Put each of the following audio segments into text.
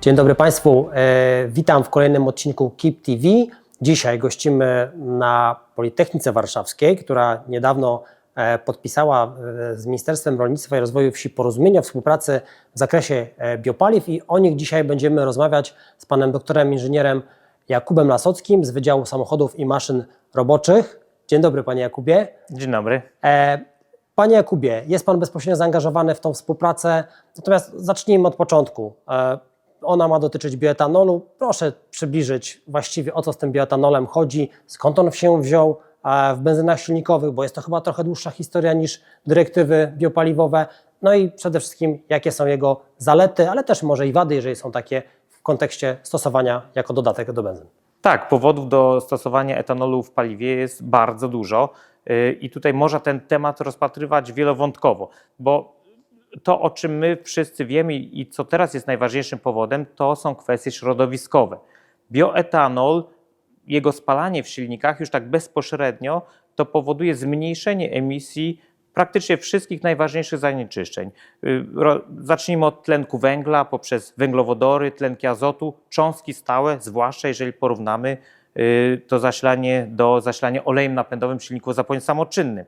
Dzień dobry Państwu, e, witam w kolejnym odcinku KIP TV. Dzisiaj gościmy na Politechnice Warszawskiej, która niedawno e, podpisała e, z Ministerstwem Rolnictwa i Rozwoju Wsi porozumienie o współpracy w zakresie biopaliw i o nich dzisiaj będziemy rozmawiać z panem doktorem inżynierem Jakubem Lasockim z Wydziału Samochodów i Maszyn Roboczych. Dzień dobry Panie Jakubie. Dzień dobry. Panie Jakubie, jest Pan bezpośrednio zaangażowany w tą współpracę, natomiast zacznijmy od początku. Ona ma dotyczyć bioetanolu. Proszę przybliżyć właściwie o co z tym bioetanolem chodzi, skąd on się wziął w benzynach silnikowych, bo jest to chyba trochę dłuższa historia niż dyrektywy biopaliwowe. No i przede wszystkim, jakie są jego zalety, ale też może i wady, jeżeli są takie w kontekście stosowania jako dodatek do benzyn. Tak, powodów do stosowania etanolu w paliwie jest bardzo dużo yy, i tutaj można ten temat rozpatrywać wielowątkowo, bo to, o czym my wszyscy wiemy i co teraz jest najważniejszym powodem, to są kwestie środowiskowe. Bioetanol, jego spalanie w silnikach już tak bezpośrednio, to powoduje zmniejszenie emisji praktycznie wszystkich najważniejszych zanieczyszczeń. Y, Zacznijmy od tlenku węgla poprzez węglowodory, tlenki azotu, cząstki stałe, zwłaszcza jeżeli porównamy y, to zasilanie do zasilania olejem napędowym w silniku o zapłonie samoczynnym.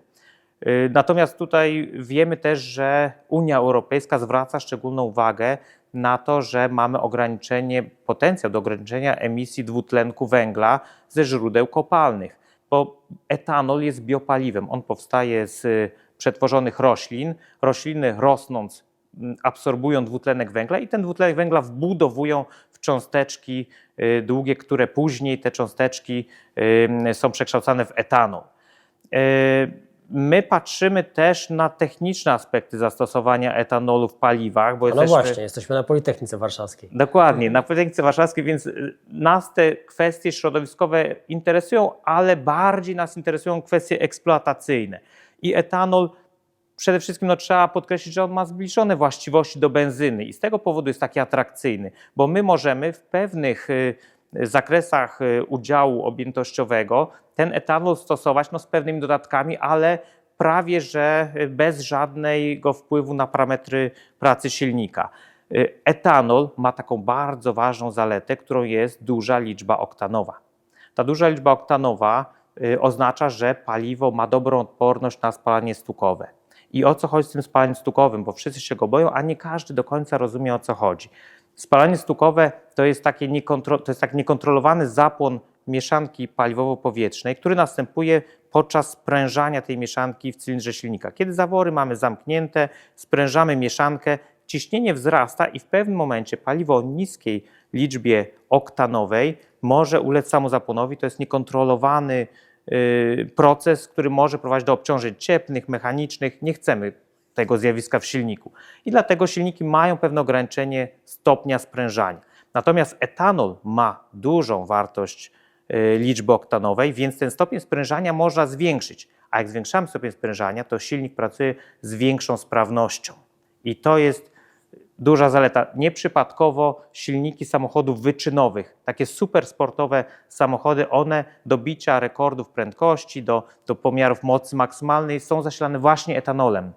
Y, Natomiast tutaj wiemy też, że Unia Europejska zwraca szczególną uwagę na to, że mamy ograniczenie, potencjał do ograniczenia emisji dwutlenku węgla ze źródeł kopalnych, bo etanol jest biopaliwem. On powstaje z y, przetworzonych roślin. Rośliny rosnąc mm, absorbują dwutlenek węgla i ten dwutlenek węgla wbudowują w cząsteczki y, długie, które później te cząsteczki są przekształcane w etanol. My patrzymy też na techniczne aspekty zastosowania etanolu w paliwach, bo No jesteśmy... właśnie, jesteśmy na Politechnice Warszawskiej. Dokładnie, na Politechnice Warszawskiej, więc y, nas te kwestie środowiskowe interesują, ale bardziej nas interesują kwestie eksploatacyjne. I etanol przede wszystkim no, trzeba podkreślić, że on ma zbliżone właściwości do benzyny i z tego powodu jest taki atrakcyjny, bo my możemy w pewnych y, zakresach y, udziału objętościowego ten etanol stosować no, z pewnymi dodatkami, ale prawie że y, bez żadnego wpływu na parametry pracy silnika. Y, Etanol ma taką bardzo ważną zaletę, którą jest duża liczba oktanowa. Ta duża liczba oktanowa oznacza, że paliwo ma dobrą odporność na spalanie stukowe. I o co chodzi z tym spalaniem stukowym? Bo wszyscy się go boją, a nie każdy do końca rozumie o co chodzi. Spalanie stukowe to jest, niekontro, to jest taki niekontrolowany zapłon mieszanki paliwowo-powietrznej, który następuje podczas sprężania tej mieszanki w cylindrze silnika. Kiedy zawory mamy zamknięte, sprężamy mieszankę, ciśnienie wzrasta i w pewnym momencie paliwo o niskiej liczbie oktanowej może ulec samozapłonowi. To jest niekontrolowany y, proces, który może prowadzić do obciążeń cieplnych, mechanicznych. Nie chcemy tego zjawiska w silniku. I dlatego silniki mają pewne ograniczenie stopnia sprężania. Natomiast etanol ma dużą wartość y, liczby oktanowej, więc ten stopień sprężania można zwiększyć. A jak zwiększamy stopień sprężania, to silnik pracuje z większą sprawnością. I to jest duża zaleta. Nieprzypadkowo silniki samochodów wyczynowych, takie super sportowe samochody, one do bicia rekordów prędkości, do, do pomiarów mocy maksymalnej są zasilane właśnie etanolem.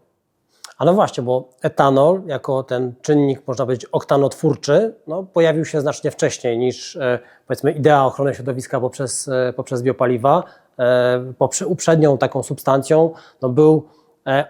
A no właśnie, bo etanol jako ten czynnik, można powiedzieć, oktanotwórczy, no, pojawił się znacznie wcześniej niż e, powiedzmy idea ochrony środowiska poprzez, e, poprzez biopaliwa. E, poprze, uprzednią taką substancją no, był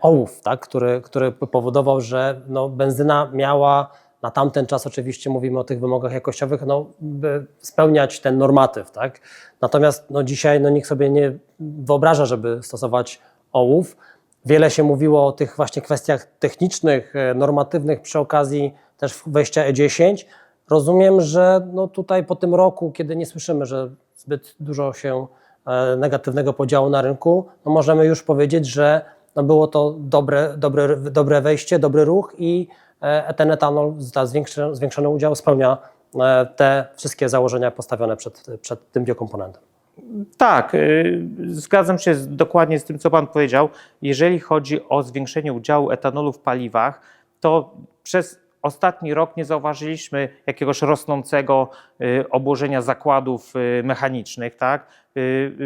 ołów, tak, który, który powodował, że no, benzyna miała na tamten czas, oczywiście mówimy o tych wymogach jakościowych, no, by spełniać ten normatyw. Tak? Natomiast no, dzisiaj no, nikt sobie nie wyobraża, żeby stosować ołów. Wiele się mówiło o tych właśnie kwestiach technicznych, e, normatywnych przy okazji też wejścia E10. Rozumiem, że no tutaj po tym roku, kiedy nie słyszymy, że zbyt dużo się e, negatywnego podziału na rynku, no możemy już powiedzieć, że no było to dobre, dobre, dobre wejście, dobry ruch i e, ten etanol, ta zwiększony, udział spełnia te wszystkie założenia postawione przed, przed tym biokomponentem. Tak, y, zgadzam się dokładnie z tym, co Pan powiedział. Jeżeli chodzi o zwiększenie udziału etanolu w paliwach, to przez ostatni rok nie zauważyliśmy jakiegoś rosnącego y, obłożenia zakładów y, mechanicznych. Tak?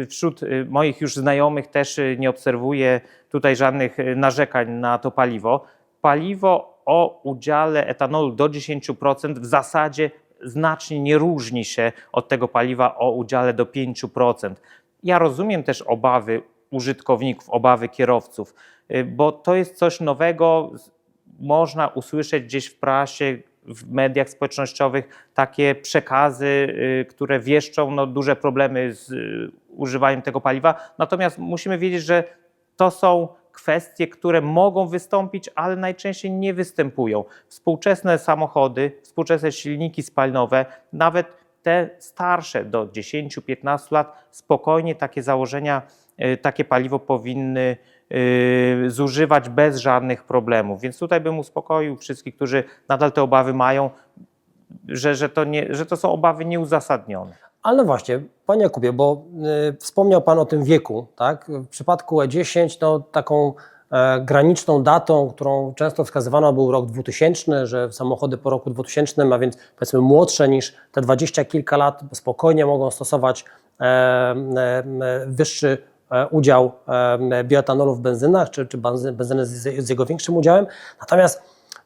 Wśród moich już znajomych też nie obserwuję tutaj żadnych narzekań na to paliwo. Paliwo o udziale etanolu do 10% w zasadzie znacznie nie różni się od tego paliwa o udziale do 5%. Ja rozumiem też obawy użytkowników, obawy kierowców, y, bo to jest coś nowego. Można usłyszeć gdzieś w prasie, w mediach społecznościowych takie przekazy, y, które wieszczą no, duże problemy z y, używaniem tego paliwa. Natomiast musimy wiedzieć, że to są kwestie, które mogą wystąpić, ale najczęściej nie występują. Współczesne samochody, współczesne silniki spalinowe, nawet te starsze do 10-15 lat, spokojnie takie założenia, y, takie paliwo powinny y, zużywać bez żadnych problemów. Więc tutaj bym uspokoił wszystkich, którzy nadal te obawy mają, że, że, to, nie, że to są obawy nieuzasadnione. Ale właśnie, Panie Jakubie, bo y, wspomniał Pan o tym wieku, tak? W przypadku E10 no, taką e, graniczną datą, którą często wskazywano był rok 2000, że samochody po roku 2000, a więc powiedzmy młodsze niż te dwadzieścia kilka lat, spokojnie mogą stosować e, e, wyższy udział e, bioetanolu w benzynach, czy, czy benzy- benzyny z, z jego większym udziałem. Natomiast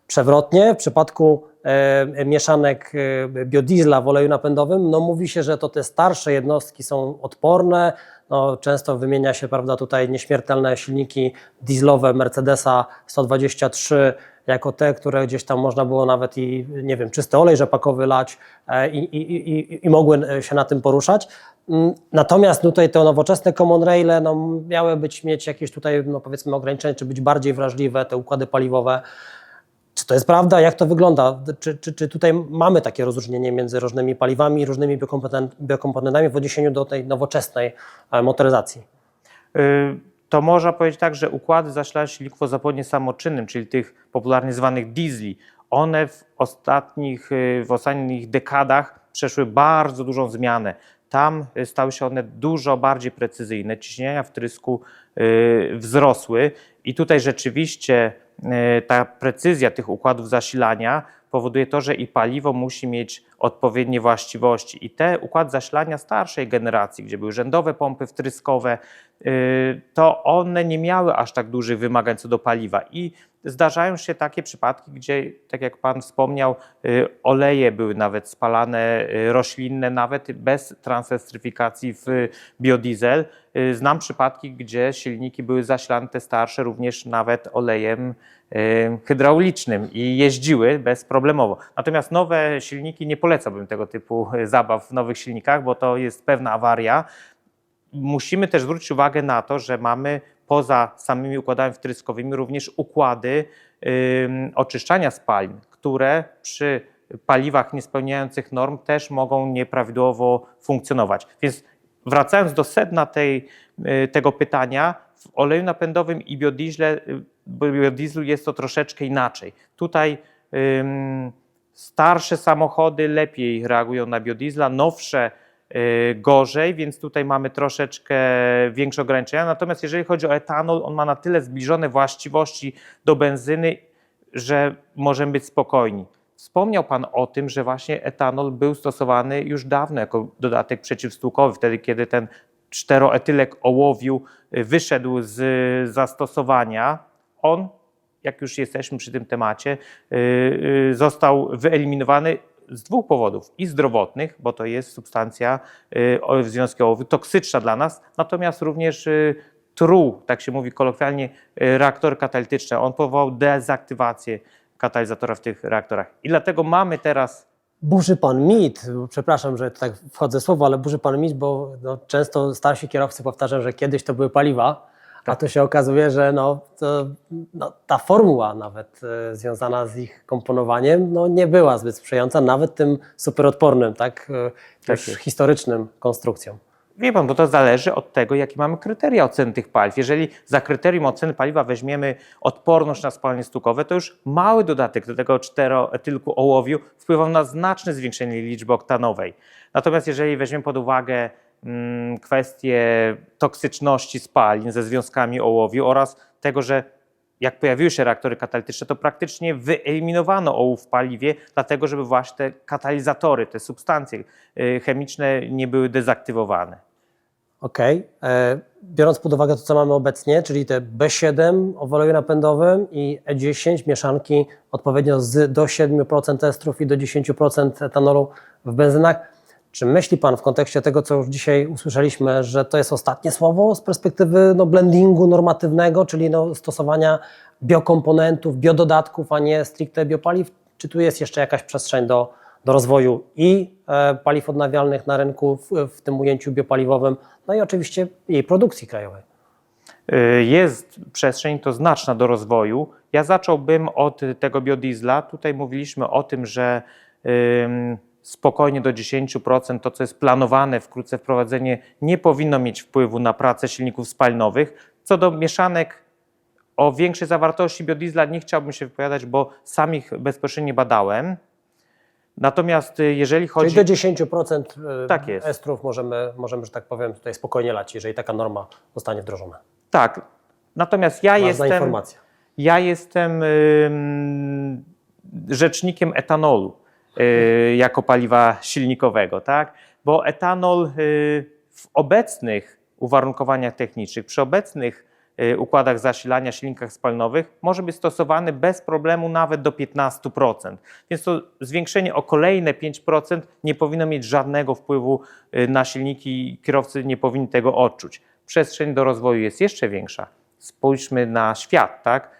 Przewrotnie, w przypadku mieszanek e, biodiesla w oleju napędowym, no mówi się, że to te starsze jednostki są odporne. No, często wymienia się prawda, tutaj nieśmiertelne silniki dieslowe Mercedesa 123 jako te, które gdzieś tam można było nawet i, nie wiem, czysty olej rzepakowy lać e, i, i, i, i- i mogły się na tym poruszać. Mm, Natomiast tutaj te nowoczesne common raile no, miały być, mieć jakieś tutaj no, powiedzmy ograniczenia, czy być bardziej wrażliwe, te układy paliwowe. To jest prawda? Jak to wygląda? Czy, czy, czy tutaj mamy takie rozróżnienie między różnymi paliwami i różnymi biokomponen- biokomponentami w odniesieniu do tej nowoczesnej e, motoryzacji? Y, to można powiedzieć tak, że układy zasilania silników zapłonie samoczynnym, czyli tych popularnie zwanych diesli, one w ostatnich, y, w ostatnich dekadach przeszły bardzo dużą zmianę. Tam stały się one dużo bardziej precyzyjne, ciśnienia wtrysku y, wzrosły i tutaj rzeczywiście ta precyzja tych układów zasilania powoduje to, że i paliwo musi mieć odpowiednie właściwości. I te układy zasilania starszej generacji, gdzie były rzędowe pompy wtryskowe, y, to one nie miały aż tak dużych wymagań co do paliwa. I zdarzają się takie przypadki, gdzie, tak jak Pan wspomniał, y, oleje były nawet spalane, y, roślinne, nawet bez transestryfikacji w biodiesel. Znam przypadki, gdzie silniki były zasilane te starsze również nawet olejem hydraulicznym i jeździły bezproblemowo. Natomiast nowe silniki nie polecałbym tego typu y, zabaw w nowych silnikach, bo to jest pewna awaria. Musimy też zwrócić uwagę na to, że mamy poza samymi układami wtryskowymi również układy ym, oczyszczania spalin, które przy paliwach niespełniających norm też mogą nieprawidłowo funkcjonować. Więc wracając do sedna tej, y, tego pytania, w oleju napędowym i biodiesle, y, biodieslu jest to troszeczkę inaczej. Tutaj starsze samochody lepiej reagują na biodiesla, nowsze y, gorzej, więc tutaj mamy troszeczkę większe ograniczenia. Natomiast jeżeli chodzi o etanol, on ma na tyle zbliżone właściwości do benzyny, że możemy być spokojni. Wspomniał Pan o tym, że właśnie etanol był stosowany już dawno jako dodatek przeciwstłukowy, wtedy kiedy ten czteroetylek ołowiu y, wyszedł z zastosowania. On, jak już jesteśmy przy tym temacie, y, y, został wyeliminowany z dwóch powodów. I zdrowotnych, bo to jest substancja y, w związku toksyczna dla nas, natomiast również truł, tak się mówi kolokwialnie, y, reaktory katalityczne. On powołał dezaktywację katalizatora w tych reaktorach. I dlatego mamy teraz Burzy Pan mit, przepraszam, że tak wchodzę w słowo, ale burzy Pan mit, bo no, często starsi kierowcy powtarzają, że kiedyś to były paliwa, a tu się okazuje, że no, to, no, ta formuła nawet e, związana z ich komponowaniem no, nie była zbyt sprzyjająca, nawet tym superodpornym, tak, też jest. historycznym konstrukcjom. Wie pan, bo to zależy od tego, jakie mamy kryteria oceny tych paliw. Jeżeli za kryterium oceny paliwa weźmiemy odporność na spalanie stukowe, to już mały dodatek do tego czteroetylku ołowiu wpływał na znaczne zwiększenie liczby oktanowej. Natomiast jeżeli weźmiemy pod uwagę mm, kwestię toksyczności spalin ze związkami ołowiu oraz tego, że jak pojawiły się reaktory katalityczne, to praktycznie wyeliminowano ołów w paliwie, dlatego żeby właśnie te katalizatory, te substancje y, chemiczne nie były dezaktywowane. Okej. E, Biorąc pod uwagę to, co mamy obecnie, czyli te B7 w oleju napędowym i E10 mieszanki odpowiednio z do 7% estrów i do 10% etanolu w benzynach, czy myśli Pan w kontekście tego, co już dzisiaj usłyszeliśmy, że to jest ostatnie słowo z perspektywy no, blendingu normatywnego, czyli no, stosowania biokomponentów, biododatków, a nie stricte biopaliw? Czy tu jest jeszcze jakaś przestrzeń do, do rozwoju i e, paliw odnawialnych na rynku, w, w tym ujęciu biopaliwowym, no i oczywiście jej produkcji krajowej? Y, Jest przestrzeń to znaczna do rozwoju. Ja zacząłbym od tego biodiesla. Tutaj mówiliśmy o tym, że spokojnie do 10% to, co jest planowane, wkrótce wprowadzenie, nie powinno mieć wpływu na pracę silników spalinowych. Co do mieszanek o większej zawartości biodiesla nie chciałbym się wypowiadać, bo sam ich bezpośrednio badałem. Natomiast y, jeżeli chodzi... Czyli do 10% e, Tak jest. estrów możemy, możemy, że tak powiem, tutaj spokojnie lać, jeżeli taka norma zostanie wdrożona. Tak. Natomiast ja Ważna jestem... informacja. Ja jestem ym, rzecznikiem etanolu y, jako paliwa silnikowego, tak? Bo etanol y, w obecnych uwarunkowaniach technicznych, przy obecnych y, układach zasilania, silnikach spalinowych może być stosowany bez problemu nawet do 15%. Więc to zwiększenie o kolejne 5% nie powinno mieć żadnego wpływu y, na silniki i kierowcy nie powinni tego odczuć. Przestrzeń do rozwoju jest jeszcze większa. Spójrzmy na świat, tak?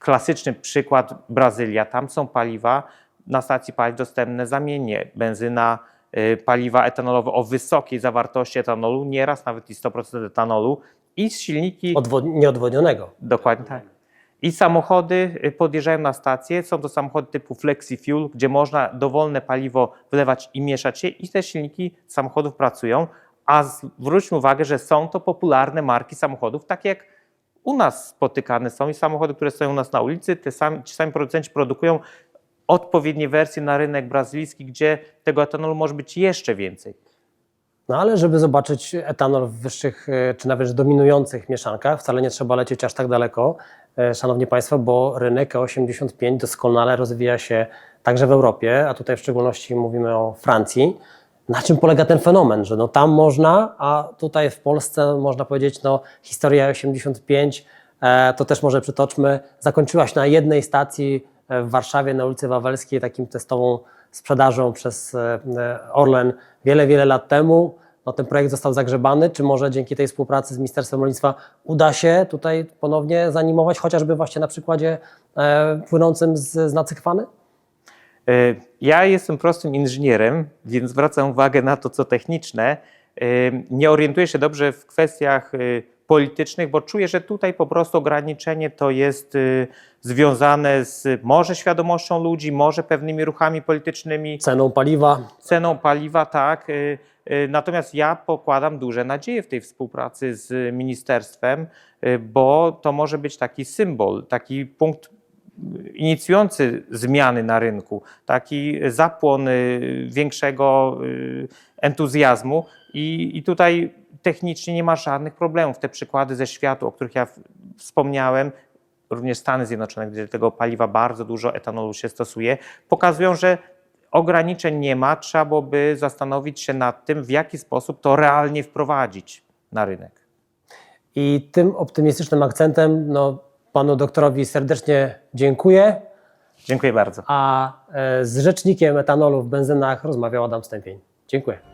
klasyczny przykład Brazylia. Tam są paliwa na stacji paliw dostępne zamiennie. Benzyna, y, paliwa etanolowe o wysokiej zawartości etanolu, nieraz nawet i 100% etanolu i silniki Odwo- nieodwodnionego. Dokładnie tak. I samochody y, podjeżdżają na stację. Są to samochody typu FlexiFuel, gdzie można dowolne paliwo wlewać i mieszać je, i te silniki samochodów pracują. A zwróćmy uwagę, że są to popularne marki samochodów, takie jak u nas spotykane są i samochody, które stoją u nas na ulicy. Te sami, ci sami producenci produkują odpowiednie wersje na rynek brazylijski, gdzie tego etanolu może być jeszcze więcej. No ale żeby zobaczyć etanol w wyższych e, czy nawet dominujących mieszankach, wcale nie trzeba lecieć aż tak daleko, e, Szanowni Państwo, bo rynek E85 doskonale rozwija się także w Europie, a tutaj w szczególności mówimy o Francji. Na czym polega ten fenomen, że no tam można, a tutaj w Polsce można powiedzieć, no historia E85, e, to też może przytoczmy, zakończyła się na jednej stacji w Warszawie na ulicy Wawelskiej takim testową sprzedażą przez e, e, Orlen wiele, wiele lat temu. No, ten projekt został zagrzebany. Czy może dzięki tej współpracy z Ministerstwem Rolnictwa uda się tutaj ponownie zanimować, chociażby właśnie na przykładzie e, płynącym z, z? Y, Ja jestem prostym inżynierem, więc zwracam uwagę na to, co techniczne. Y, Nie orientuję się dobrze w kwestiach politycznych, bo czuję, że tutaj po prostu ograniczenie to jest y, związane z może świadomością ludzi, może pewnymi ruchami politycznymi, Ceną paliwa? ceną paliwa, tak. y, y, Natomiast ja pokładam duże nadzieje w tej współpracy z ministerstwem, bo to może być taki symbol, taki punkt inicjujący zmiany na rynku, taki zapłon większego entuzjazmu i, i tutaj technicznie nie ma żadnych problemów. Te przykłady ze światu, o których ja wspomniałem, również Stany Zjednoczone, gdzie tego paliwa bardzo dużo etanolu się stosuje, pokazują, że ograniczeń nie ma, trzeba byłoby zastanowić się nad tym, w jaki sposób to realnie wprowadzić na rynek. I tym optymistycznym akcentem no, panu doktorowi serdecznie dziękuję, Dziękuję bardzo. a e, z rzecznikiem etanolu w benzynach rozmawiał Adam Stępień. Dziękuję.